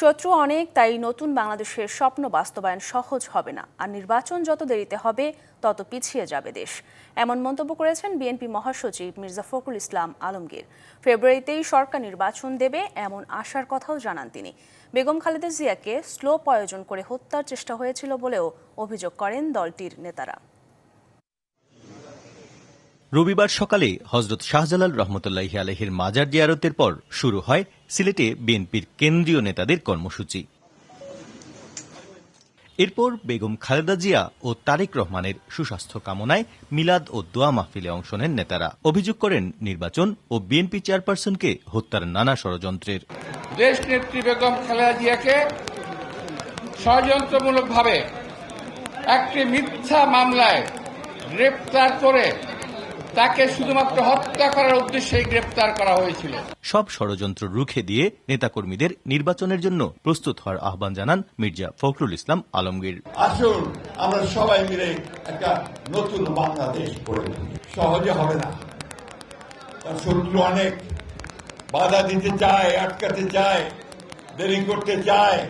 শত্রু অনেক, তাই নতুন বাংলাদেশের স্বপ্ন বাস্তবায়ন সহজ হবে না। আর নির্বাচন যত দেরিতে হবে, তত পিছিয়ে যাবে দেশ। এমন মন্তব্য করেছেন বিএনপি মহাসচিব মির্জা ফখরুল ইসলাম আলমগীর। ফেব্রুয়ারিতেই সরকার নির্বাচন দেবে এমন আশার কথাও জানান তিনি। বেগম খালেদা জিয়াকে স্লো প্রয়োজন করে হত্যার চেষ্টা হয়েছিল বলেও অভিযোগ করেন দলটির নেতারা। রবিবার সকালে হজরত শাহজালাল রহমতুল্লাহ আলহের মাজার জিয়ারতের পর শুরু হয় সিলেটে বিএনপির কেন্দ্রীয় নেতাদের কর্মসূচি। এরপর বেগম খালেদা জিয়া ও তারেক রহমানের সুস্বাস্থ্য কামনায় মিলাদ ও দোয়া মাহফিলে অংশ নেন নেতারা। অভিযোগ করেন, নির্বাচন ও বিএনপি চেয়ারপারসনকে হত্যার নানা ষড়যন্ত্রের। দেশ নেত্রী বেগম খালেদা জিয়াকে ষড়যন্ত্রমূলকভাবে একটি মিথ্যা মামলায় গ্রেপ্তার করে তাকে শুধুমাত্র হত্যা করার উদ্দেশ্যে গ্রেপ্তার করা হয়েছিল। সব ষড়যন্ত্র রুখে দিয়ে নেতাকর্মীদের নির্বাচনের জন্য প্রস্তুত হওয়ার আহ্বান জানান মির্জা ফখরুল ইসলাম আলমগীর। আসুন আমরা সবাই মিলে একটা নতুন বাংলাদেশ গড়ে সহজে হবে না। শত্রু অনেক। বাধা দিতে চায় আটকাতে চায় দেরি করতে চায়।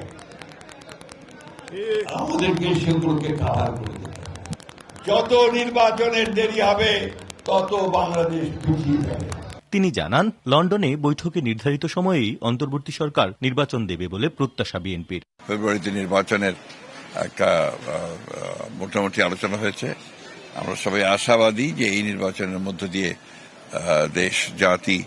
আমাদেরকে সেগুলোকে কাভার করে দিতে যত নির্বাচনের দেরি হবে তত বাংলাদেশ পিছিয়ে যাবে তিনি জানান লন্ডনে বৈঠকে নির্ধারিত সময়েই অন্তর্বর্তী সরকার নির্বাচন দেবে বলে প্রত্যাশা বিএনপির। ফেব্রুয়ারিতে নির্বাচনের একটা মোটামুটি আলোচনা হয়েছে। আমরা সবাই আশাবাদী যে এই নির্বাচনের মধ্য দিয়ে দেশ জাতি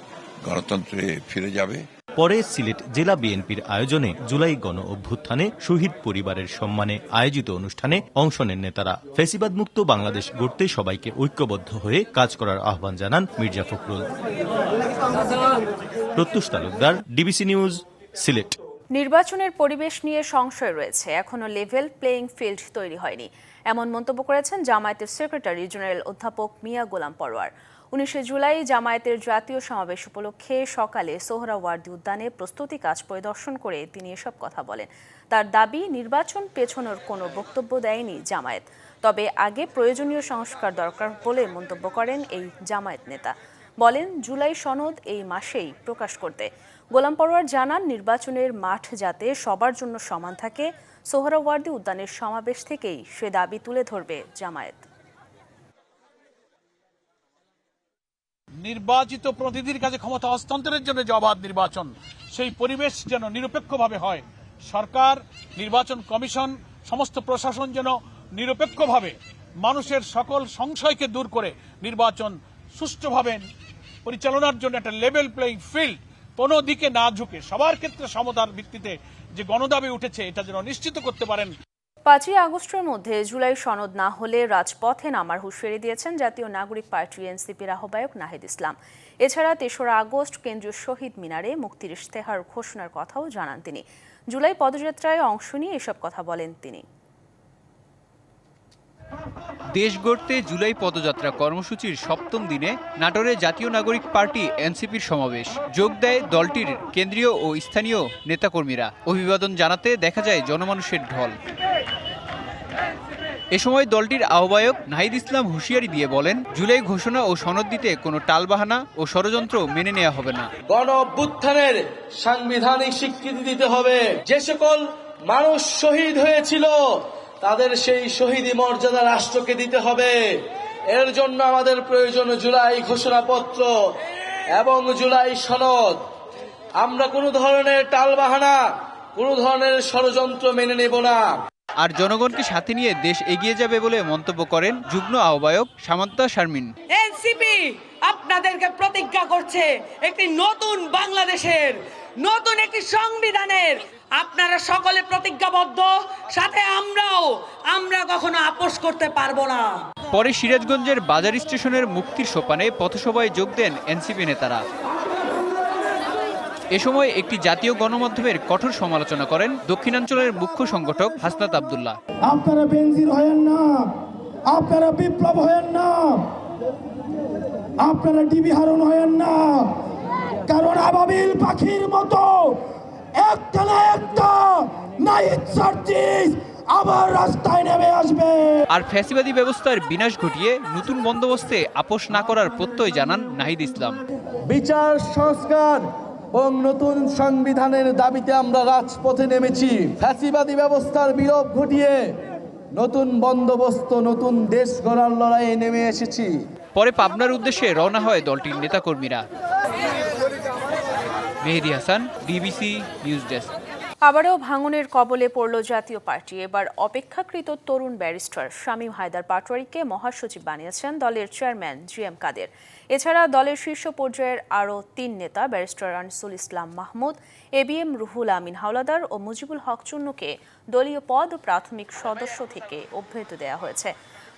গণতন্ত্রে ফিরে যাবে। পরে সিলেট জেলা বিএনপির আয়োজনে জুলাই গণ অভ্যুত্থানে শহীদ পরিবারের সম্মানে আয়োজিত অনুষ্ঠানে অংশ নেন নেতারা। ফেসিবাদ মুক্ত বাংলাদেশ গড়তে সবাইকে ঐক্যবদ্ধ হয়ে কাজ করার আহ্বান জানান Mirza Fakhrul. Talukdar, DBC news, Sylhet. নির্বাচনের পরিবেশ নিয়ে সংশয় রয়েছে। এখনও লেভেল প্লেয়িং ফিল্ড তৈরি হয়নি। এমন মন্তব্য করেছেন জামায়াতের সেক্রেটারি জেনারেল অধ্যাপক মিয়া গোলাম পরোয়ার। উনিশে জুলাই জামায়াতের জাতীয় সমাবেশ উপলক্ষে সকালে সোহরাওয়ার্দী উদ্যানে প্রস্তুতি কাজ পরিদর্শন করে তিনি এসব কথা বলেন। তার দাবি, নির্বাচন পেছনোর কোনো বক্তব্য দেয়নি জামায়াত। তবে আগে প্রয়োজনীয় সংস্কার দরকার বলে মন্তব্য করেন এই জামায়াত নেতা। বলেন, জুলাই সনদ এই মাসেই প্রকাশ করতে। গোলাম পরোয়ার জানান, নির্বাচনের মাঠ যাতে সবার জন্য সমান থাকে, সোহরাওয়ার্দী উদ্যানের সমাবেশ থেকেই সে দাবি তুলে ধরবে জামায়াত। নির্বাচিত প্রতিনিধির কাছে ক্ষমতা হস্তান্তরের জন্য যে অবাধ নির্বাচন। সেই পরিবেশ যেন নিরপেক্ষভাবে হয়। সরকার, নির্বাচন কমিশন, সমস্ত প্রশাসন যেন নিরপেক্ষভাবে মানুষের সকল সংশয়কে দূর করে নির্বাচন সুষ্ঠুভাবে পরিচালনার জন্য একটা লেভেল প্লেইং ফিল্ড কোনো দিকে না ঝুঁকে সবার ক্ষেত্রে সমতার ভিত্তিতে যে গণদাবি উঠেছে, এটা যেন নিশ্চিত করতে পারেন পাঁচই আগস্টের মধ্যে জুলাই সনদ না হলে রাজপথে নামার হুঁশিয়ারি দিয়েছেন জাতীয় নাগরিক পার্টি এনসিপির আহ্বায়ক নাহিদ ইসলাম। এছাড়া তেসরা আগস্ট কেন্দ্রীয় শহীদ মিনারে মুক্তির ইশতেহার ঘোষণার কথাও জানান তিনি। জুলাই পদযাত্রায় অংশ নিয়ে এসব কথা বলেন তিনি। দেশ গড়তে জুলাই পদযাত্রা কর্মসূচির সপ্তম দিনে নাটোরে জাতীয় নাগরিক পার্টি এনসিপির সমাবেশ। যোগ দেয় দলটির কেন্দ্রীয় ও স্থানীয় নেতাকর্মীরা। অভিবাদন জানাতে দেখা যায় জনমানুষের ঢল। এ সময় দলটির আহ্বায়ক নাহিদ ইসলাম হুঁশিয়ারি দিয়ে বলেন, জুলাই ঘোষণা ও সনদ দিতে কোনো টালবাহানা ও ষড়যন্ত্র মেনে নেওয়া হবে না। গণ অভ্যুত্থানের সাংবিধানিক স্বীকৃতি দিতে হবে। যে সকল মানুষ শহীদ হয়েছিল, তাদের সেই শহীদি মর্যাদা রাষ্ট্রকে দিতে হবে। এর জন্য আমাদের প্রয়োজন জুলাই ঘোষণাপত্র এবং জুলাই সনদ। আমরা কোনো ধরনের টালবাহানা, কোনো ধরনের ষড়যন্ত্র মেনে নেব না। আর জনগণকে সাথে নিয়ে দেশ এগিয়ে যাবে বলে মন্তব্য করেন যুগ্ম আহ্বায়ক সামান্তা শারমিন। এনসিপি আপনাদেরকে প্রতিজ্ঞা করছে একটি নতুন বাংলাদেশের নতুন একটি সংবিধানের। আপনারা সকলে প্রতিজ্ঞাবদ্ধ সাথে আমরাও আমরা কখনো আপোষ করতে পারব না। পরে সিরাজগঞ্জের বাজার স্টেশনের মুক্তির সোপানে পথসভায় যোগ দেন এনসিপি নেতারা। এ সময় একটি জাতীয় গণমাধ্যমের কঠোর সমালোচনা করেন দক্ষিণাঞ্চলের মুখ্য সংগঠক হাসনাত আবদুল্লাহ। আপনারা বেনজির হয়েন না। আপনারা বিপ্লব হয়েন না। আপনারা ডিবি হারুন হয়েন না। কারণ আবাবিল পাখির মতো একটা না একটা নাইট সার্চিস আবার রাস্তায় নেমে আসবে। আর ফ্যাসিবাদী ব্যবস্থার বিনাশ ঘটিয়ে নতুন বন্দোবস্তে আপোষ না করার প্রত্যয় জানান নাহিদ ইসলাম। বিচার সংস্কার এবং নতুন সংবিধানের দাবিতে আমরা রাজপথে নেমেছি। ফ্যাসিবাদী ব্যবস্থার বিলোপ ঘটিয়ে নতুন বন্দোবস্ত নতুন দেশ গড়ার লড়াইয়ে নেমে এসেছি। পরে পাবনার উদ্দেশ্যে রওনা হয় দলটির নেতাকর্মীরা। Mehedi Hasan DBC news desk. আবারও ভাঙনের কবলে পড়ল জাতীয় পার্টি। এবার অপেক্ষাকৃত তরুণ ব্যারিস্টার শামীম হায়দার পাটোয়ারিকে মহাসচিব বানিয়েছেন দলের চেয়ারম্যান জি এম কাদের। এছাড়া দলের শীর্ষ পর্যায়ের আরও তিন নেতা, barrister Anisul Islam Mahmud, A B M Ruhul Amin Hawlader ও মুজিবুল হক চুন্নুকে দলীয় পদ প্রাথমিক সদস্য থেকে অব্যাহতি দেওয়া হয়েছে।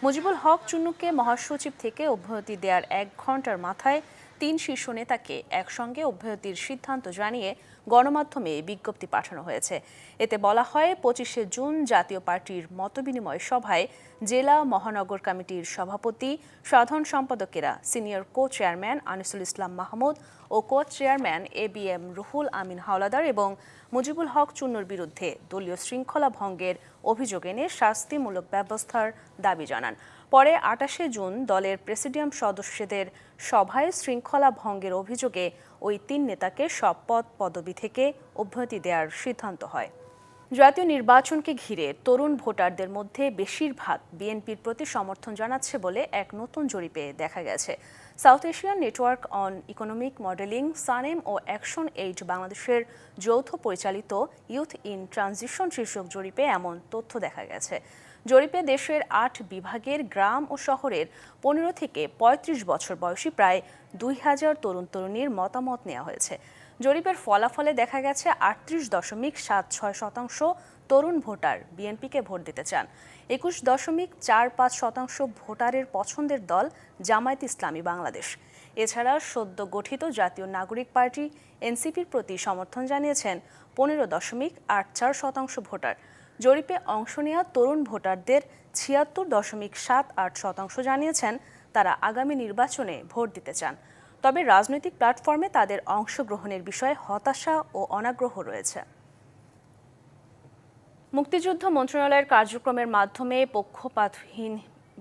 মুজিবুল হক চুন্নুকে মহাসচিব থেকে অব্যাহতি দেওয়ার এক ঘণ্টার মাথায় তিন শীর্ষ নেতাকে একসঙ্গে অব্যাহতির সিদ্ধান্ত জানিয়ে গণমাধ্যমে বিজ্ঞপ্তি পাঠানো হয়েছে। এতে বলা হয়, পঁচিশে জুন জাতীয় পার্টির মতবিনিময় সভায় জেলা মহানগর কমিটির সভাপতি, সাধারণ সম্পাদকেরা senior co chairman Anisul Islam Mahmud O co chairman A B M Ruhul Amin Hawlader এবং মুজিবুল হক চুন্নুর বিরুদ্ধে দলীয় শৃঙ্খলা ভঙ্গের অভিযোগ এনে শাস্তিমূলক ব্যবস্থার দাবি জানান। পরে আটাশে জুন দলের প্রেসিডিয়াম সদস্যদের সভায় শৃঙ্খলা ভঙ্গের অভিযোগে ওই তিন নেতাকে সব পদ পদবি থেকে অব্যাহতি দেওয়ার সিদ্ধান্ত হয়। জাতীয় নির্বাচনকে ঘিরে তরুণ ভোটারদের মধ্যে বেশিরভাগ বিএনপির প্রতি সমর্থন জানাচ্ছে বলে এক নতুন জরিপে দেখা গেছে। South Asian network on economic modelling, SANEM O action aid বাংলাদেশের যৌথ পরিচালিত ইউথ ইন ট্রানজিশন শীর্ষক জরিপে এমন তথ্য দেখা গেছে। জরিপে দেশের আট বিভাগের গ্রাম ও শহরের পনেরো থেকে ৩৫ বছর বয়সী প্রায় দুই হাজার তরুণ তরুণীর মতামত নেওয়া হয়েছে। জরিপের ফলাফলে দেখা গেছে আটত্রিশ দশমিক সাত ছয় শতাংশ তরুণ ভোটার বিএনপিকে ভোট দিতে চান। একুশ দশমিক চার পাঁচ শতাংশ ভোটারের পছন্দের দল জামায়াত ইসলামী বাংলাদেশ। এছাড়া সদ্য গঠিত জাতীয় নাগরিক পার্টি এনসিপির প্রতি সমর্থন জানিয়েছেন পনেরো দশমিক আট চার শতাংশ ভোটার। জরিপে অংশ নেওয়া তরুণ ভোটারদের ছিয়াত্তর দশমিক সাত আট শতাংশ জানিয়েছেন তারা আগামী নির্বাচনে ভোট দিতে চান। তবে রাজনৈতিক প্ল্যাটফর্মে তাদের অংশগ্রহণের বিষয়ে হতাশা ও অনাগ্রহ রয়েছে। মুক্তিযুদ্ধ মন্ত্রণালয়ের কার্যক্রমের মাধ্যমে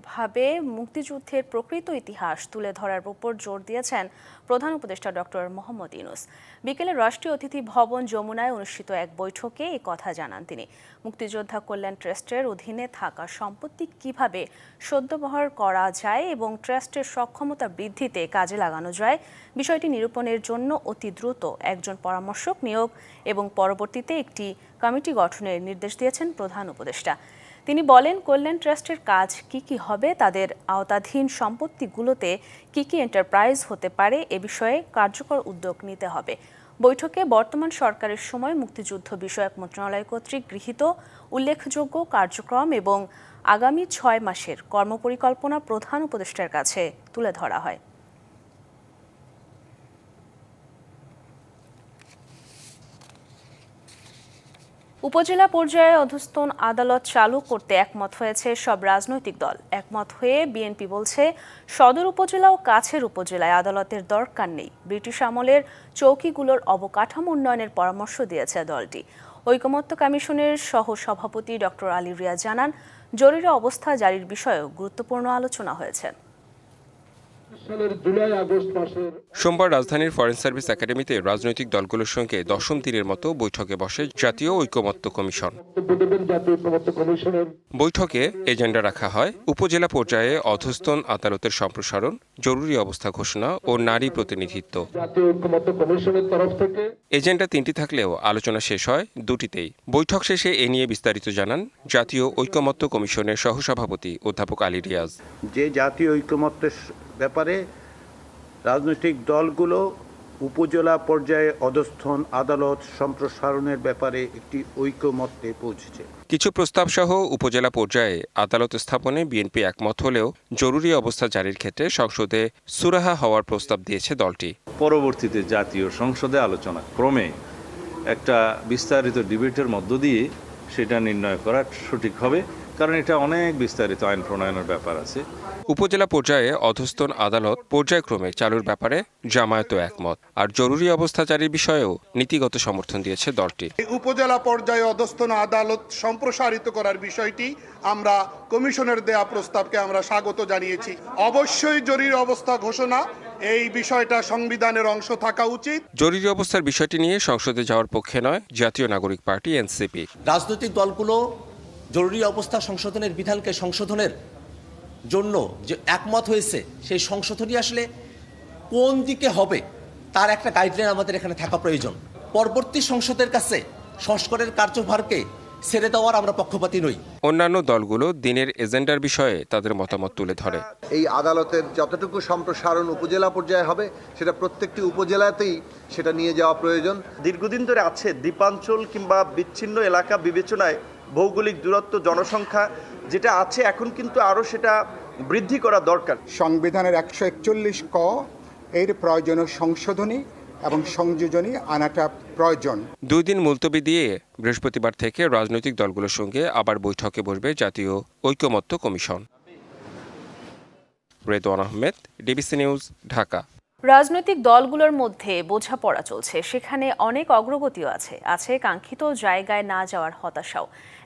পক্ষপাতহীনভাবে মুক্তিযুদ্ধের প্রকৃত ইতিহাস তুলে ধরার উপর জোর দিয়েছেন প্রধান উপদেষ্টা ডক্টর মোহাম্মদ ইউনুস। বিকেলে রাষ্ট্রীয় অতিথি ভবন যমুনায় অনুষ্ঠিত এক বৈঠকে এই কথা জানান তিনি। মুক্তিযোদ্ধা কল্যাণ ট্রাস্টের অধীনে থাকা সম্পত্তি কীভাবে সদ্যবহার করা যায় এবং ট্রাস্টের সক্ষমতা বৃদ্ধিতে কাজে লাগানো যায়, বিষয়টি নিরূপণের জন্য অতি দ্রুত একজন পরামর্শক নিয়োগ এবং পরবর্তীতে একটি কমিটি গঠনের নির্দেশ দিয়েছেন প্রধান উপদেষ্টা। তিনি বলেন, কল্যাণ ট্রাস্টের কাজ কি কি হবে, তাদের আওতাধীন সম্পত্তিগুলোতে কি কি এন্টারপ্রাইজ হতে পারে, এ বিষয়ে কার্যকর উদ্যোগ নিতে হবে। বৈঠকে বর্তমান সরকারের সময় মুক্তিযুদ্ধ বিষয়ক মন্ত্রণালয় কর্তৃক গৃহীত উল্লেখযোগ্য কার্যক্রম এবং আগামী ছয় মাসের কর্মপরিকল্পনা প্রধান উপদেষ্টার কাছে তুলে ধরা হয়। উপজেলা পর্যায়ে অধস্তন আদালত চালু করতে একমত হয়েছে সব রাজনৈতিক দল। একমত হয়ে বিএনপি বলছে, সদর উপজেলা ও কাছের উপজেলায় আদালতের দরকার নেই। ব্রিটিশ আমলের চৌকিগুলোর অবকাঠামো উন্নয়নের পরামর্শ দিয়েছে দলটি। ঐকমত্য কমিশনের সহ সভাপতি ডক্টর আলী রিয়া জানান, জরুরি অবস্থা জারির বিষয়েও গুরুত্বপূর্ণ আলোচনা হয়েছে। সোমবার রাজধানীর ফরেন সার্ভিস একাডেমিতে রাজনৈতিক দলগুলোর সঙ্গে দশম দিনের মতো বৈঠকে বসে জাতীয় ঐকমত্য কমিশন। বৈঠকে এজেন্ডা রাখা হয় উপজেলা পর্যায়ে অধস্তন আদালতের সম্প্রসারণ জরুরি অবস্থা ঘোষণা ও নারী প্রতিনিধিত্ব। এজেন্ডা তিনটি থাকলেও আলোচনা শেষ হয় দুটিতেই। বৈঠক শেষে এ নিয়ে বিস্তারিত জানান জাতীয় ঐকমত্য কমিশনের সহসভাপতি অধ্যাপক আলী রিয়াজ। যে জাতীয় ঐকমত্যের ব্যাপারে রাজনৈতিক দলগুলো উপজেলা পর্যায়ে অধস্থন আদালত সম্প্রসারণের ব্যাপারে একটি ঐকমত্যে পৌঁছেছে। কিছু প্রস্তাব সহ উপজেলা পর্যায়ে আদালত স্থাপনে বিএনপি একমত হলেও জরুরি অবস্থা জারির ক্ষেত্রে সংসদে সুরাহা হওয়ার প্রস্তাব দিয়েছে দলটি। পরবর্তীতে জাতীয় সংসদে আলোচনা ক্রমে একটা বিস্তারিত ডিবেটের মধ্য দিয়ে সেটা নির্ণয় করা সঠিক হবে কারণ এটা অনেক বিস্তারিত আইন প্রণয়নের ব্যাপার আছে। উপজেলা পর্যায়ে অধস্তন আদালত পর্যায়ক্রমে চালুর ব্যাপারে জামায়াতও একমত। আর জরুরি অবস্থা জারির বিষয়েও নীতিগত সমর্থন দিয়েছে দলটি। উপজেলা পর্যায়ে অধস্তন আদালত সম্প্রসারিত করার বিষয়টি আমরা কমিশনের দেয়া প্রস্তাবকে আমরা স্বাগত জানিয়েছি। অবশ্যই জরুরি অবস্থা ঘোষণা এই বিষয়টা সংবিধানের অংশ থাকা উচিত। জরুরি অবস্থার বিষয়টি নিয়ে সংসদে যাওয়ার পক্ষে নয় জাতীয় নাগরিক পার্টি এনসিপি। রাজনৈতিক দলগুলো জরুরি অবস্থা সংশোধনের বিধানকে সংশোধনের জন্য যে একমত হয়েছে সেই সংশোধনী আসলে কোন দিকে হবে তার একটা গাইডলাইন আমাদের এখানে থাকা প্রয়োজন। পরবর্তী সংসদের কাছে সংস্কারের কার্যভারকে ছেড়ে দেওয়ার আমরা পক্ষপাতী নই। অন্যান্য দলগুলো দিনের এজেন্ডার বিষয়ে তাদের মতামত তুলে ধরে। এই আদালতের যতটুকু সম্প্রসারণ উপজেলা পর্যায়ে হবে সেটা প্রত্যেকটি উপজেলাতেই সেটা নিয়ে যাওয়া প্রয়োজন। দীর্ঘদিন ধরে আছে দ্বীপাঞ্চল কিংবা বিচ্ছিন্ন এলাকা বিবেচনায় ভৌগোলিক দূরত্ব জনসংখ্যা যেটা আছে এখন কিন্তু আরও সেটা বৃদ্ধি করা দরকার। সংবিধানের একশো একচল্লিশ ক এর প্রয়োজনীয় সংশোধনী এবং সংযোজনী আনাটা প্রয়োজন। দুই দিন মুলতবি দিয়ে বৃহস্পতিবার থেকে রাজনৈতিক দলগুলোর সঙ্গে আবার বৈঠকে বসবে জাতীয় ঐক্যমত্য commission. Redwan Ahmed DBC news Dhaka. রাজনৈতিক দলগুলোর মধ্যে বোঝাপড়া চলছে। সেখানে অনেক অগ্রগতিও আছে। আছে কাঙ্ক্ষিত জায়গায় না যাওয়ার হতাশাও।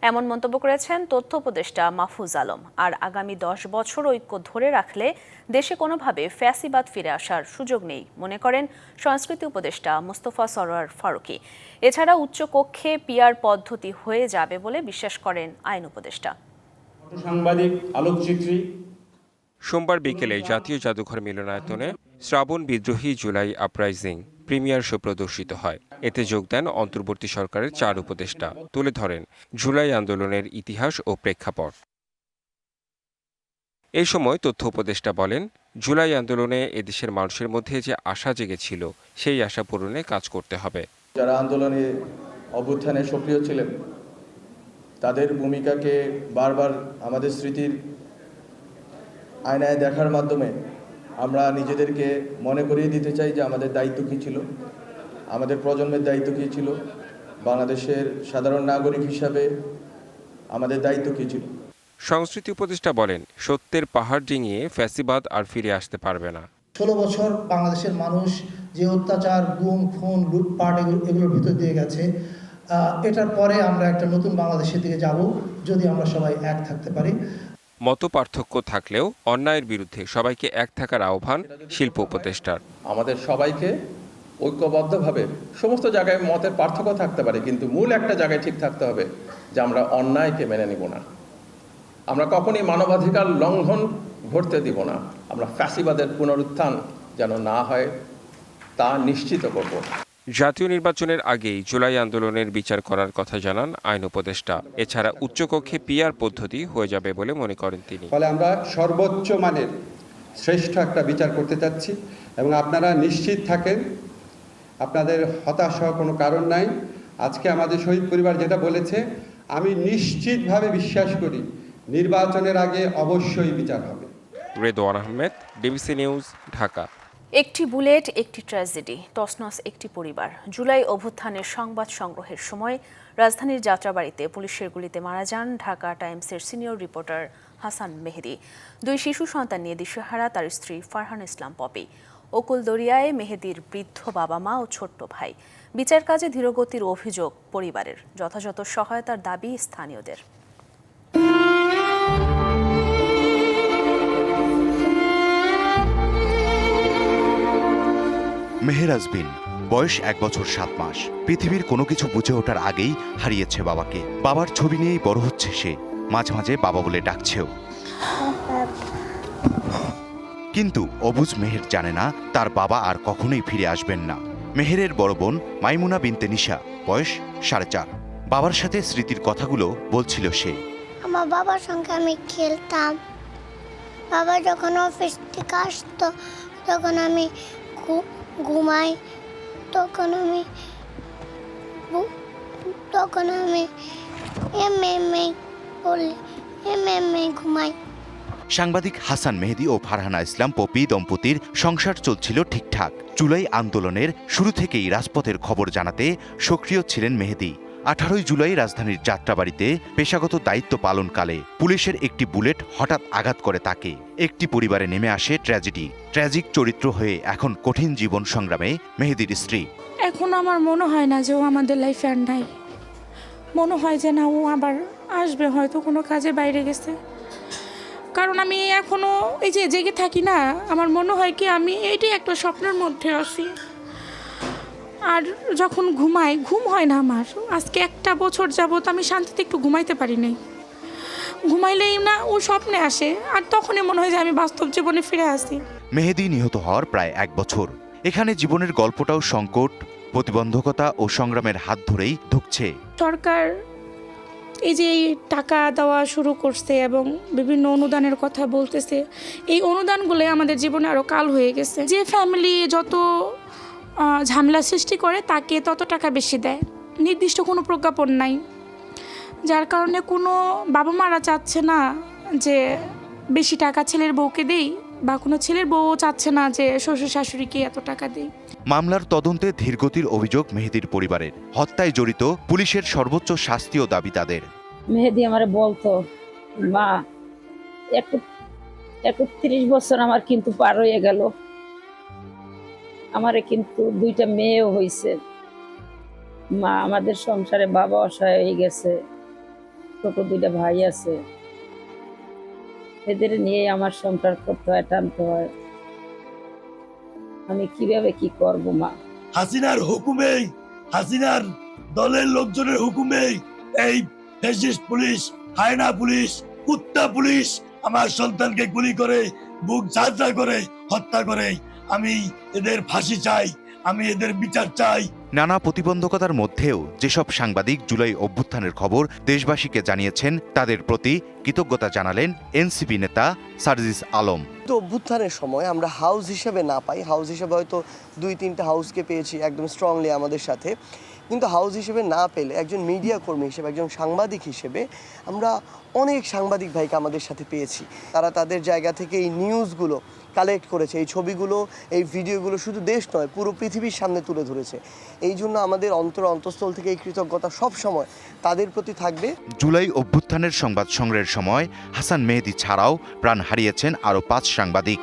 এমন মন্তব্য করেছেন তথ্য উপদেষ্টা মাহফুজ আলম। আর আগামী দশ বছর ঐক্য ধরে রাখলে দেশে কোনোভাবে ফ্যাসিবাদ ফিরে আসার সুযোগ নেই মনে করেন সংস্কৃতি উপদেষ্টা মুস্তফা সরোয়ার ফারুকি। এছাড়া উচ্চকক্ষে পিয়ার পদ্ধতি হয়ে যাবে বলে বিশ্বাস করেন আইন উপদেষ্টা। সাংবাদিক আলোকচিত্রী। সোমবার বিকেলে জাতীয় জাদুঘর মিলনায়তনে শ্রাবণ বিদ্রোহী জুলাই আপরাইজিং প্রিমিয়ার শো প্রদর্শিত হয়। এতে যোগ দেন অন্তর্বর্তী সরকারের চার উপদেষ্টা। তুলে ধরেন, জুলাই আন্দোলনের ইতিহাস ও প্রেক্ষাপট। এই সময় তথ্য উপদেষ্টা বলেন, জুলাই আন্দোলনে এদেশের মানুষের মধ্যে যে আশা জেগেছিল, সেই আশা পূরণে কাজ করতে হবে। যারা আন্দোলনে অভ্যুত্থানে সক্রিয় ছিলেন, তাদের ভূমিকাকে বারবার আমাদের স্মৃতির আয়নায় দেখার মাধ্যমে আমরা নিজেদেরকে মনে করিয়ে দিতে চাই যে আমাদের দায়িত্ব কী ছিল? আমাদের প্রজন্মের দায়িত্ব কী ছিল? বাংলাদেশের সাধারণ নাগরিক হিসাবে আমাদের দায়িত্ব কী ছিল? সংস্কৃতি উপদেষ্টা বলেন সত্যের পাহাড় ডিঙিয়ে ফ্যাসিবাদ আর ফিরে আসতে পারবে না। ষোলো বছর বাংলাদেশের মানুষ যে অত্যাচার গুম খুন লুটপাট এগুলো এগুলোর ভিতর দিয়ে গেছে এটার পরে আমরা একটা নতুন বাংলাদেশের দিকে যাব যদি আমরা সবাই এক থাকতে পারি। মত পার্থক্য থাকলেও অন্যায়ের বিরুদ্ধে সবাইকে এক থাকার আহ্বান শিল্প উপদেষ্টার। আমাদের সবাইকে ঐক্যবদ্ধভাবে সমস্ত জায়গায় মতের পার্থক্য থাকতে পারে, কিন্তু মূল একটা জায়গায় ঠিক থাকতে হবে যে আমরা অন্যায়কে মেনে নিব না। আমরা কখনই মানবাধিকার লঙ্ঘন ঘটতে দিব না। আমরা ফ্যাসিবাদের পুনরুত্থান যেন না হয়, তা নিশ্চিত করব। জাতীয় নির্বাচনের আগেই জুলাই আন্দোলনের বিচার করার কথা জানান আইন উপদেষ্টা। এছাড়া উচ্চকক্ষে পিয়ার পদ্ধতি হয়ে যাবে বলে মনে করেন তিনি। ফলে আমরা সর্বোচ্চ মানের শ্রেষ্ঠ একটা বিচার করতে চাচ্ছি এবং আপনারা নিশ্চিত থাকেন আপনাদের হতাশ হওয়ার কোনো কারণ নাই। আজকে আমাদের শহীদ পরিবার যেটা বলেছে আমি নিশ্চিতভাবে বিশ্বাস করি নির্বাচনের আগে অবশ্যই বিচার হবে। Redwan Ahmed DBC news Dhaka. একটি বুলেট, একটি ট্র্যাজেডি তসনস একটি পরিবার। জুলাই অভ্যুত্থানের সংবাদ সংগ্রহের সময় রাজধানীর যাত্রাবাড়িতে পুলিশের গুলিতে মারা যান ঢাকা টাইমসের সিনিয়র রিপোর্টার হাসান মেহেদি। দুই শিশু সন্তান নিয়ে দিশেহারা, তার স্ত্রী ফারহান ইসলাম পপি। ওকুল দরিয়ায় মেহেদির বৃদ্ধ বাবা মা ও ছোট্ট ভাই। বিচার কাজে ধীরগতির অভিযোগ পরিবারের। যথাযথ সহায়তার দাবি স্থানীয়দের। মেহেরাজ বিন, বয়স এক বছর সাত মাস। পৃথিবীর কোনো কিছু বুঝে ওঠার আগেই হারিয়েছে বাবাকে। বাবার ছবি নিয়েই বড় হচ্ছে সে। মাঝে মাঝে বাবা বলে ডাকছেও। কিন্তু অবুজ মেহের জানে না, তার বাবা আর কখনোই ফিরে আসবেন না। মেহেরের বড় বোন মাইমুনা বিনতে নিশা, বয়স সাড়ে চার। বাবার সাথে স্মৃতির কথাগুলো বলছিল সে। আমার বাবার সঙ্গে আমি খেলতাম। বাবা যখন অফিস থেকে আসতো, তখন আমি ঘুমাই, তখন আমি তখন আমি এম এম এ বলি, এম এম এ ঘুমাই। সাংবাদিক হাসান মেহেদি ও ফারহানা ইসলাম পপি দম্পতির সংসার চলছিল ঠিকঠাক। জুলাই আন্দোলনের শুরু থেকেই রাজপথের খবর জানাতে সক্রিয় ছিলেন মেহেদি। আঠারোই জুলাই রাজধানীর যাত্রাবাড়িতে পেশাগত দায়িত্ব পালনকালে পুলিশের একটি বুলেট হঠাৎ আঘাত করে তাকে। একটি পরিবারে নেমে আসে ট্র্যাজেডি। ট্র্যাজিক চরিত্র হয়ে এখন কঠিন জীবন সংগ্রামে মেহেদির স্ত্রী। এখন আমার মনে হয় না যে ও আমাদের লাইফে আর নাই। মনে হয় যে না, ও আবার আসবে, হয়তো কোনো কাজে বাইরে গেছে। কারণ আমি এখনও এই যে জেগে থাকি না, আমার মনে হয় কি আমি এইটাই একটা স্বপ্নের মধ্যে আছি। আর যখন ঘুমাই ঘুম হয় না আমার। আজকে একটা বছর যাবত আমি শান্তিতে একটু ঘুমাইতে পারি নাই। ঘুমাইলেই না ও স্বপ্নে আসে আর তখনই মনে হয় যে আমি বাস্তব জীবনে ফিরে আসি। মেহেদি নিহত হওয়ার প্রায় এক বছর। এখানে জীবনের গল্পটাও সংকট প্রতিবন্ধকতা ও সংগ্রামের হাত ধরেই ধুকছে। সরকার এই যে টাকা দেওয়া শুরু করছে এবং বিভিন্ন অনুদানের কথা বলতেছে এই অনুদানগুলো আমাদের জীবনে আরও কাল হয়ে গেছে। যে ফ্যামিলি যত ঝামেলা সৃষ্টি করে তাকে তত টাকা বেশি দেয়। নির্দিষ্ট কোনো প্রজ্ঞাপন নাই। যার কারণে কোনো বাবা মারা চাচ্ছে না যে বেশি টাকা ছেলের বউকে দেই বা কোনো ছেলের বউ চাচ্ছে না যে শ্বশুর শাশুড়িকে এত টাকা দেই। মামলার তদন্তে ধীরগতির অভিযোগ মেহেদির পরিবারের। হত্যায় জড়িত পুলিশের সর্বোচ্চ শাস্তিও দাবি তাদের। মেহেদি আমারে বলতো মা একু- একত্রিশ বছর আমার কিন্তু পার হয়ে গেল। আমারে কিন্তু দুইটা মেয়েও হয়েছে মা, আমাদের সংসারে বাবা অসহায় হয়ে গেছে। ছোট দুইটা ভাই আছে। এদের নিয়ে আমার সংসার করতে হয়, টানতে হয়। আমি কীভাবে কি করব, মা? হাসিনার হুকুমেই, হাসিনার দলের লোকজনের হুকুমেই এই ফ্যাসিস্ট পুলিশ, হায়না পুলিশ, কুত্তা পুলিশ আমার সন্তানকে গুলি করে, বুক ঝাঁঝরা করে, হত্যা করে। আমি এদের ফাঁসি চাই আমি এদের বিচার চাই। নানা প্রতিবন্ধকতার মধ্যেও যেসব সাংবাদিক জুলাই অভ্যুত্থানের খবর দেশবাসীকে জানিয়েছেন তাদের প্রতি কৃতজ্ঞতা জানালেন এনসিপি নেতা সার্জিস আলম। তো অভ্যুত্থানের সময় আমরা হাউস হিসেবে না পাই হাউস হিসেবে হয়তো দুই তিনটা হাউসকে পেয়েছি একদম স্ট্রংলি আমাদের সাথে। কিন্তু হাউস হিসেবে না পেলে একজন মিডিয়া কর্মী হিসেবে একজন সাংবাদিক হিসেবে আমরা অনেক সাংবাদিক ভাইকে আমাদের সাথে পেয়েছি। তারা তাদের জায়গা থেকে এই নিউজগুলো কালেক্ট করেছে। এই ছবিগুলো এই ভিডিওগুলো শুধু দেশ নয় পুরো পৃথিবীর সামনে তুলে ধরেছে। এই জন্য আমাদের অন্তর অন্তঃস্থল থেকে এই কৃতজ্ঞতা সব সময় তাদের প্রতি থাকবে। জুলাই অভ্যুত্থানের সংবাদ সংগ্রহের সময় হাসান মেহেদি ছাড়াও প্রাণ হারিয়েছেন আরও পাঁচ সাংবাদিক।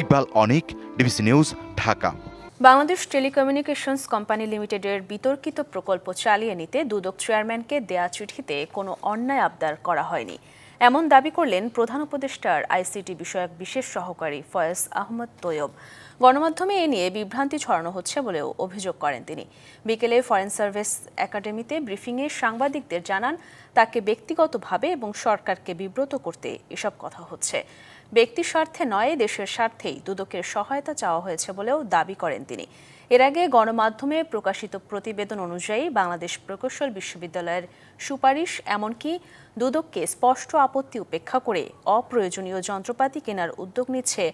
Iqbal Anik DBC news Dhaka. Bangladesh telecommunications company লিমিটেডের বিতর্কিত প্রকল্প চালিয়ে নিতে দুদক চেয়ারম্যানকে দেয়া চিঠিতে কোনো অন্যায় আবদার করা হয়নি। এমন দাবি করলেন প্রধান উপদেষ্টার আইসিটি বিষয়ক বিশেষ সহকারী ফয়েজ আহমদ তৈয়ব। গণমাধ্যমে এ নিয়ে বিভ্রান্তি ছড়ানো হচ্ছে বলেও অভিযোগ করেন তিনি। বিকেলে ফরেন সার্ভিস একাডেমিতে ব্রিফিংয়ে সাংবাদিকদের জানান, তাকে ব্যক্তিগতভাবে এবং সরকারকে বিব্রত করতে এসব কথা হচ্ছে। ব্যক্তি স্বার্থে নয়, দেশের স্বার্থেই দুদকের সহায়তা চাওয়া হয়েছে বলেও দাবি করেন তিনি। এর আগে গণমাধ্যমে প্রকাশিত প্রতিবেদন অনুযায়ী বাংলাদেশ প্রকৌশল বিশ্ববিদ্যালয়ের সুপারিশ, এমনকি দুদককে স্পষ্ট আপত্তি উপেক্ষা করে অপ্রয়োজনীয় যন্ত্রপাতি কেনার উদ্যোগ নিচ্ছে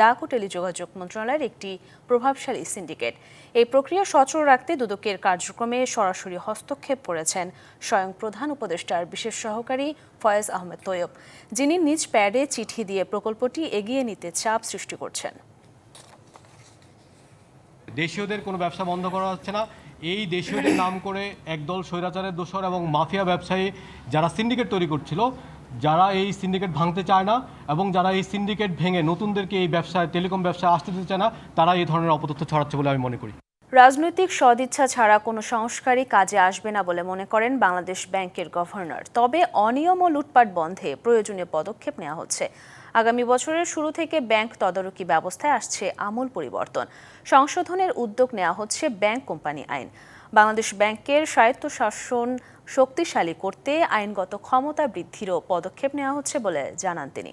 ডাক ও টেলিযোগাযোগ মন্ত্রণালয়ের একটি প্রভাবশালী সিন্ডিকেট। এই প্রক্রিয়া সচল রাখতে দুদকের কার্যক্রমে সরাসরি হস্তক্ষেপ করেছেন স্বয়ং প্রধান উপদেষ্টার বিশেষ সহকারী ফয়েজ আহমেদ তৈয়ব, যিনি নিজ প্যাডে চিঠি দিয়ে প্রকল্পটি এগিয়ে নিতে চাপ সৃষ্টি করছেন। দেশীয়দের কোনো ব্যবসা বন্ধ করা হচ্ছে না। এই দেশীয়দের নাম করে একদল স্বৈরাচারের দোষর এবং মাফিয়া ব্যবসায়ী যারা সিন্ডিকেট তৈরি করছিল, যারা এই সিন্ডিকেট ভাঙতে চায় না এবং যারা এই সিন্ডিকেট ভেঙে নতুনদেরকে এই ব্যবসায়, টেলিকম ব্যবসায় আসতে দিতে চায় না, তারা এই ধরনের অপতথ্য ছড়াচ্ছে বলে আমি মনে করি। রাজনৈতিক সদিচ্ছা ছাড়া কোনো সংস্কারই কাজে আসবে না বলে মনে করেন বাংলাদেশ ব্যাংকের গভর্নর। তবে অনিয়ম ও লুটপাট বন্ধে প্রয়োজনীয় পদক্ষেপ নেওয়া হচ্ছে। আগামী বছরের শুরু থেকে ব্যাংক তদারকি ব্যবস্থায় আসছে আমূল পরিবর্তন। সংশোধনের উদ্যোগ নেওয়া হচ্ছে ব্যাংক কোম্পানি আইন। বাংলাদেশ ব্যাংকের স্বায়ত্তশাসন শক্তিশালী করতে আইনগত ক্ষমতা বৃদ্ধিরও পদক্ষেপ নেওয়া হচ্ছে বলে জানান তিনি।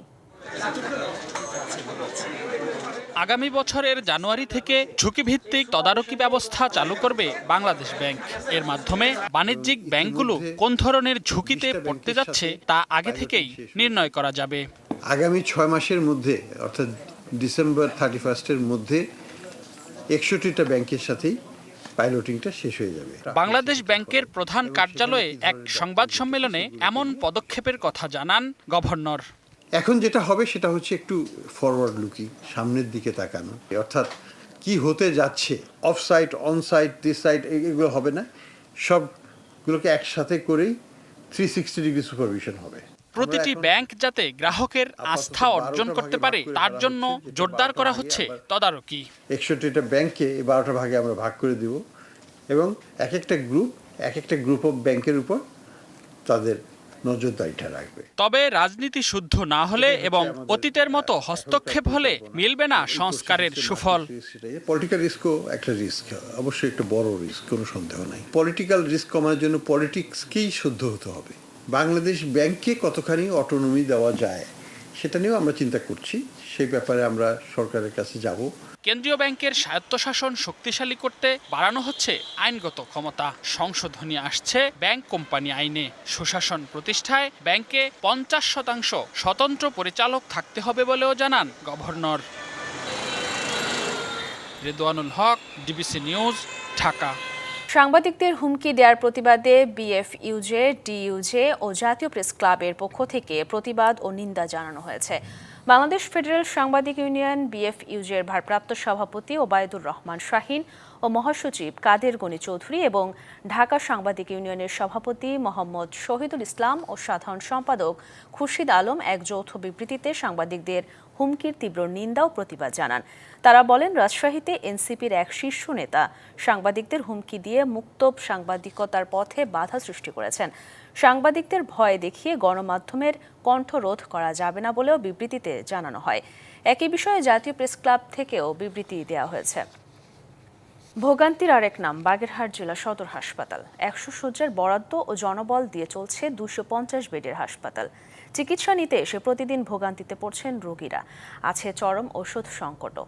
আগামী বছরের জানুয়ারি থেকে ঝুঁকিভিত্তিক তদারকি ব্যবস্থা চালু করবে বাংলাদেশ ব্যাংক। এর মাধ্যমে বাণিজ্যিক ব্যাংকগুলো কোন ধরনের ঝুঁকিতে পড়তে যাচ্ছে তা আগে থেকেই নির্ণয় করা যাবে। আগামী ছয় মাসের মধ্যে অর্থাৎ ডিসেম্বর থার্টি ফার্স্টের মধ্যে একষট্টিটা ব্যাংকের সাথেই পাইলটিংটা শেষ হয়ে যাবে। বাংলাদেশ ব্যাংকের প্রধান কার্যালয়ে এক সংবাদ সম্মেলনে এমন পদক্ষেপের কথা জানান গভর্নর। এখন যেটা হবে সেটা হচ্ছে একটু ফরওয়ার্ড লুকিং সামনের দিকে তাকানো। অর্থাৎ কি হতে যাচ্ছে off site on site this site এগুলো হবে না। সবগুলোকে একসাথে করেই থ্রি সিক্সটি ডিগ্রি সুপারভিশন হবে। প্রতিটি ব্যাংক যাতে গ্রাহকের আস্থা অর্জন করতে পারে তার জন্য জোরদার করা হচ্ছে তদারকি। একষট্টিটা ব্যাংকে এই বারোটা ভাগে আমরা ভাগ করে দিব এবং এক একটা গ্রুপ এক একটা গ্রুপ অফ ব্যাংকের উপর তাদের নজরদারিটা রাখবে। তবে রাজনীতি শুদ্ধ না হলে এবং অতীতের মতো হস্তক্ষেপ হলে মিলবে না সংস্কারের সুফল। পলিটিক্যাল রিস্কও একটা রিস্ক অবশ্যই একটা বড় রিস্ক কোনো সন্দেহ নাই। পলিটিক্যাল রিস্ক কমার জন্য পলিটিক্সকেই শুদ্ধ হতে হবে? বাংলাদেশ ব্যাংককে কতখানি অটোনমি দেওয়া যায় সেটা নিয়েও আমরা চিন্তা করছি। সেই ব্যাপারে আমরা সরকারের কাছে যাব। কেন্দ্রীয় ব্যাংকের স্বায়ত্তশাসন শক্তিশালী করতে বাড়ানো হচ্ছে আইনগত ক্ষমতা। সংশোধনী আসছে ব্যাংক কোম্পানি আইনে। সুশাসন প্রতিষ্ঠায় ব্যাংকে পঞ্চাশ শতাংশ স্বতন্ত্র পরিচালক থাকতে হবে বলেও জানান governor. Redwanul Haque, DBC news, Dhaka. সাংবাদিকদের হুমকি দেওয়ার প্রতিবাদে বিএফইউজে, ডিইউজে ও জাতীয় প্রেস ক্লাবের পক্ষ থেকে প্রতিবাদ ও নিন্দা জানানো হয়েছে। বাংলাদেশ ফেডারেল সাংবাদিক ইউনিয়ন বিএফইউজের ভারপ্রাপ্ত সভাপতি ওবায়দুর রহমান শাহিন ও মহাসচিব কাদের গনি চৌধুরী এবং ঢাকা সাংবাদিক ইউনিয়নের সভাপতি মোহাম্মদ শহীদুল ইসলাম ও সাধারণ সম্পাদক খুরশিদ আলম এক যৌথ বিবৃতিতে সাংবাদিকদের হুমকির তীব্র নিন্দা ও প্রতিবাদ জানান। তারা বলেন, রাজশাহীতে এনসিপির এক শীর্ষ নেতা সাংবাদিকদের হুমকি দিয়ে মুক্ত সাংবাদিকতার পথে বাধা সৃষ্টি করেছেন। সাংবাদিকদের ভয় দেখিয়ে গণমাধ্যমের কণ্ঠ রোধ করা যাবে না বলেও বিবৃতিতে জানানো হয়। একই বিষয়ে জাতীয় প্রেস ক্লাব থেকেও বিবৃতি দেওয়া হয়েছে। ভোগান্তির আরেক নাম, বাগেরহাট জেলা সদর হাসপাতাল। একশো শয্যার বরাদ্দ ও জনবল দিয়ে চলছে দুশো পঞ্চাশ বেডের হাসপাতাল। চিকিৎসা নিতে এসে প্রতিদিন ভোগান্তিতে পড়ছেন রোগীরা। আছে চরম ওষুধ সংকটও।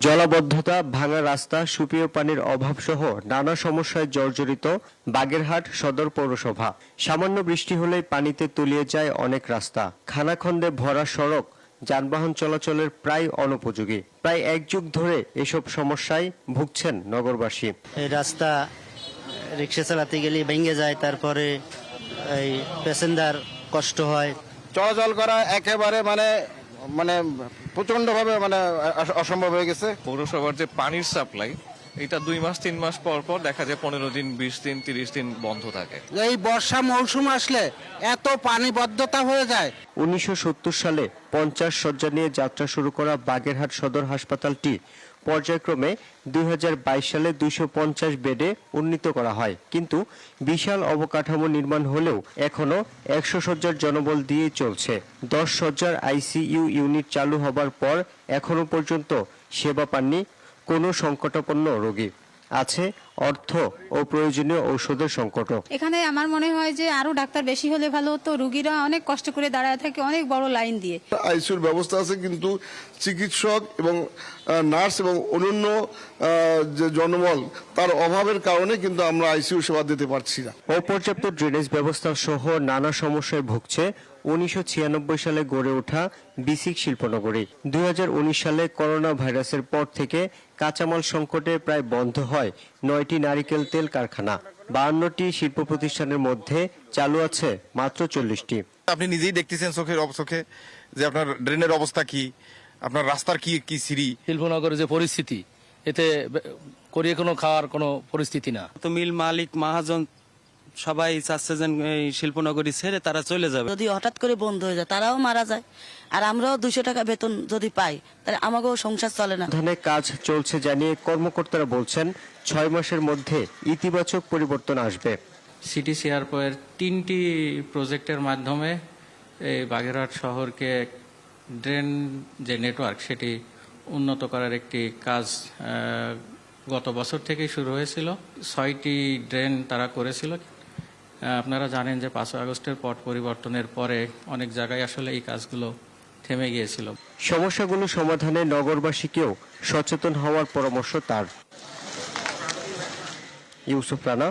জলাবদ্ধতা, ভাঙা রাস্তা, সুপেয় পানির অভাব সহ নানা সমস্যায় জর্জরিত বাগেরহাট সদর পৌরসভা। সামান্য বৃষ্টি হলেই পানিতে তলিয়ে যায় অনেক রাস্তা। খানাখন্দে ভরা সড়ক যানবাহন চলাচলের প্রায় অনুপযোগী। প্রায় এক যুগ ধরে এসব সমস্যায় ভুগছেন নগরবাসী। এই রাস্তা রিক্সা চালাতে গেলে ভেঙে যায় তারপরে এই প্যাসেঞ্জার কষ্ট হয়। চলাচল করা একেবারে মানে মানে প্রচন্ডভাবে মানে অসম্ভব হয়ে গেছে। পৌরসভার যে পানির সাপ্লাই এটা দুই মাস তিন মাস পর পর দেখা যায় পনেরো দিন বিশ দিন তিরিশ দিন বন্ধ থাকে। এই বর্ষা মৌসুম আসলে এত পানিবদ্ধতা হয়ে যায়। উনিশশো সত্তর সালে পঞ্চাশ শয্যা নিয়ে যাত্রা শুরু করা বাগেরহাট সদর হাসপাতালটি পর্যায়ক্রমে দুই হাজার বাইশ সালে দুইশো পঞ্চাশ বেডে উন্নীত করা হয়। কিন্তু বিশাল অবকাঠামো নির্মাণ হলেও এখনও একশো শয্যার জনবল দিয়েই চলছে। দশ শয্যার আইসিইউ ইউনিট চালু হবার পর এখনও পর্যন্ত সেবা পাননি কোনো সংকটাপন্ন রোগী আছে অর্থ ও প্রয়োজনীয় ঔষধের সংকটও এখানে আমার মনে হয় যে আরও ডাক্তার বেশি হলে ভালো হতো। রুগীরা অনেক কষ্ট করে দাঁড়ায় থাকে অনেক বড় লাইন দিয়ে। আইসিউর ব্যবস্থা আছে কিন্তু চিকিৎসক এবং নার্স এবং অন্যান্য যে জনবল তার অভাবের কারণে কিন্তু আমরা আইসিইউ সেবা দিতে পারছি না। অপর্যাপ্ত ড্রেনেজ ব্যবস্থা সহ নানা সমস্যায় ভুগছে উনিশশো ছিয়ানব্বই সালে গড়ে ওঠা বিসিক শিল্পনগরী। দুই হাজার উনিশ সালে করোনা ভাইরাসের পর থেকে কাঁচামাল সংকটে প্রায় বন্ধ হয় নয়টি নারিকেল তেল কারখানা। বায়ান্নটি শিল্প প্রতিষ্ঠানের মধ্যে চালু আছে মাত্র চল্লিশটি। আপনি নিজেই দেখতেছেন চোখের চোখে যে আপনার ড্রেনের অবস্থা কি আপনার রাস্তার কি কি সিঁড়ি? শিল্পনগরের যে পরিস্থিতি এতে করিয়ে কোনো খাওয়ার কোনো পরিস্থিতি না। তো মিল মালিক মহাজন সবাই চাচ্ছে যে এই শিল্পনগরী ছেড়ে তারা চলে যাবে। যদি হঠাৎ করে বন্ধ হয়ে যায় তারাও মারা যায়। আর আমরাও দুশো টাকা বেতন যদি পাই তাহলে আমাকেও সংসার চলে না। ধানে কাজ চলছে জানিয়ে কর্মকর্তারা বলছেন ছয় মাসের মধ্যে ইতিবাচক পরিবর্তন আসবে। সিটি সিআরপোয়ের তিনটি প্রজেক্টের মাধ্যমে এই বাগেরহাট শহরকে ড্রেন যে নেটওয়ার্ক সেটি উন্নত করার একটি কাজ গত বছর থেকেই শুরু হয়েছিল। ছয়টি ড্রেন তারা করেছিল। আপনারা জানেন যে পাঁচই আগস্টের পট পরিবর্তনের পরে অনেক জায়গায় আসলে এই কাজগুলো থেমে গিয়েছিল। সমস্যাগুলো সমাধানে নগরবাসীকেও সচেতন হওয়ার পরামর্শ তার। Yusuf Rana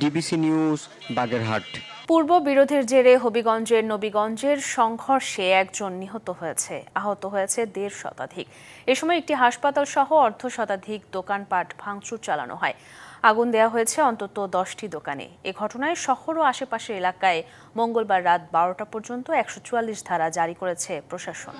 DBC news Bagerhat. পূর্ব বিরোধের জেরে হবিগঞ্জের নবীগঞ্জের সংঘর্ষে একজন নিহত হয়েছে। আহত হয়েছে দেড় শতাধিক। এ সময় একটি হাসপাতাল সহ অর্ধ শতাধিক দোকানপাট ভাঙচুর চালানো হয়। আগুন দেওয়া হয়েছে অন্তত দশটি দোকানে। এ ঘটনায় শহর ও আশেপাশের এলাকায় মঙ্গলবার রাত বারোটা পর্যন্ত একশো চুয়াল্লিশ ধারা জারি করেছে প্রশাসন।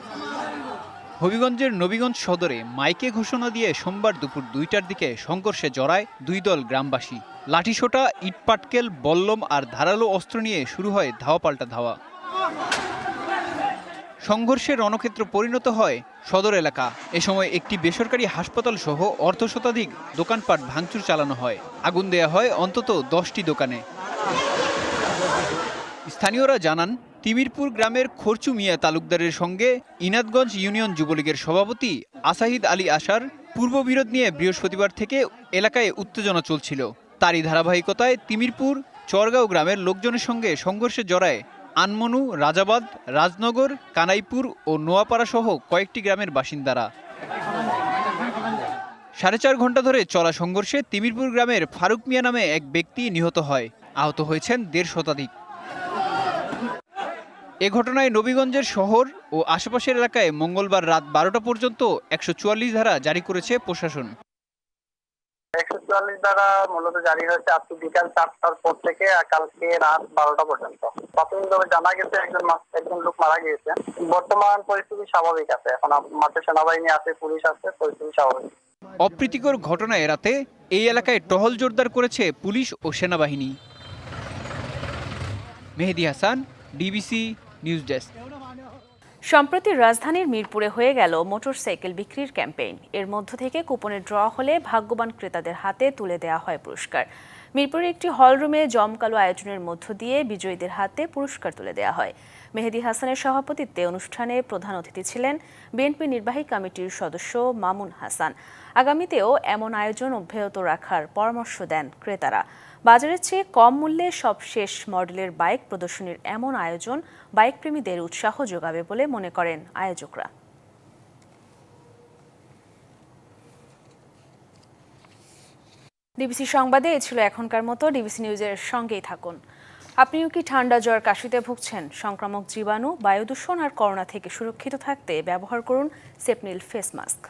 হবিগঞ্জের নবীগঞ্জ সদরে মাইকে ঘোষণা দিয়ে সোমবার দুপুর দুইটার দিকে সংঘর্ষে জড়ায় দুই দল গ্রামবাসী। লাঠিসোটা, ইটপাটকেল, বল্লম আর ধারালো অস্ত্র নিয়ে শুরু হয় ধাওয়া পাল্টা ধাওয়া। সংঘর্ষের রণক্ষেত্র পরিণত হয় সদর এলাকা। এ সময় একটি বেসরকারি হাসপাতাল সহ অর্ধ শতাধিক দোকানপাট ভাঙচুর চালানো হয়। আগুন দেয়া হয় অন্তত দশটি দোকানে। স্থানীয়রা জানান, তিমিরপুর গ্রামের খরচু মিয়া তালুকদারের সঙ্গে ইনাদগঞ্জ ইউনিয়ন যুবলীগের সভাপতি আসাহিদ আলী আশার পূর্ববিরোধ নিয়ে বৃহস্পতিবার থেকে এলাকায় উত্তেজনা চলছিল। তারই ধারাবাহিকতায় তিমিরপুর, চরগাঁও গ্রামের লোকজনের সঙ্গে সংঘর্ষে জড়ায় আনমনু, রাজাবাদ, রাজনগর, কানাইপুর ও নোয়াপাড়া সহ কয়েকটি গ্রামের বাসিন্দারা। সাড়ে চার ঘণ্টা ধরে চলা সংঘর্ষে তিমিরপুর গ্রামের ফারুক মিয়া নামে এক ব্যক্তি নিহত হয়। আহত হয়েছেন দেড় শতাধিক। এ ঘটনায় নবীগঞ্জের শহর ও আশেপাশের এলাকায় মঙ্গলবার রাত বারোটা পর্যন্ত একশো চুয়াল্লিশ ধারা জারি করেছে প্রশাসন। একশো চুয়াল্লিশ মূলত জারি হয়েছে বিকাল চারটার পর থেকে কালকে রাত বারোটা পর্যন্ত। প্রাথমিকভাবে জানা গেছে একজন একজন লোক মারা বর্তমান পরিস্থিতি স্বাভাবিক আছে। এখন মাঠে সেনাবাহিনী আছে, পুলিশ আছে, পরিস্থিতি স্বাভাবিক। অপ্রীতিকর ঘটনা এড়াতে এই এলাকায় টহল জোরদার করেছে পুলিশ ও সেনাবাহিনী। Mehedi Hasan, DBC news desk. সম্প্রতি রাজধানীর মিরপুরে হয়ে গেল মোটরসাইকেল বিক্রির ক্যাম্পেইন। এর মধ্য থেকে কুপনে ড্র হলে ভাগ্যবান ক্রেতাদের হাতে তুলে দেওয়া হয় পুরস্কার। মিরপুরের একটি হলরুমে জমকালো আয়োজনের মধ্য দিয়ে বিজয়ীদের হাতে পুরস্কার তুলে দেওয়া হয়। মেহেদি হাসানের সভাপতিত্বে অনুষ্ঠানে প্রধান অতিথি ছিলেন বিএনপি নির্বাহী কমিটির সদস্য মামুন হাসান। আগামীতেও এমন আয়োজন অব্যাহত রাখার পরামর্শ দেন ক্রেতারা। বাজারের চেয়ে কম মূল্যে সব শেষ মডেলের বাইক প্রদর্শনীর এমন আয়োজন বাইক প্রেমীদের উৎসাহ যোগাবে বলে মনে করেন আয়োজকরা। ডিবিসি সংবাদে এ ছিল এখনকার মতো। ডিবিসি নিউজের সঙ্গেই থাকুন। আপনিও কি ঠান্ডা জ্বর কাশিতে ভুগছেন? সংক্রামক জীবাণু বায়ু দূষণ আর করোনা থেকে সুরক্ষিত থাকতে ব্যবহার করুন সেপনিল ফেস মাস্ক।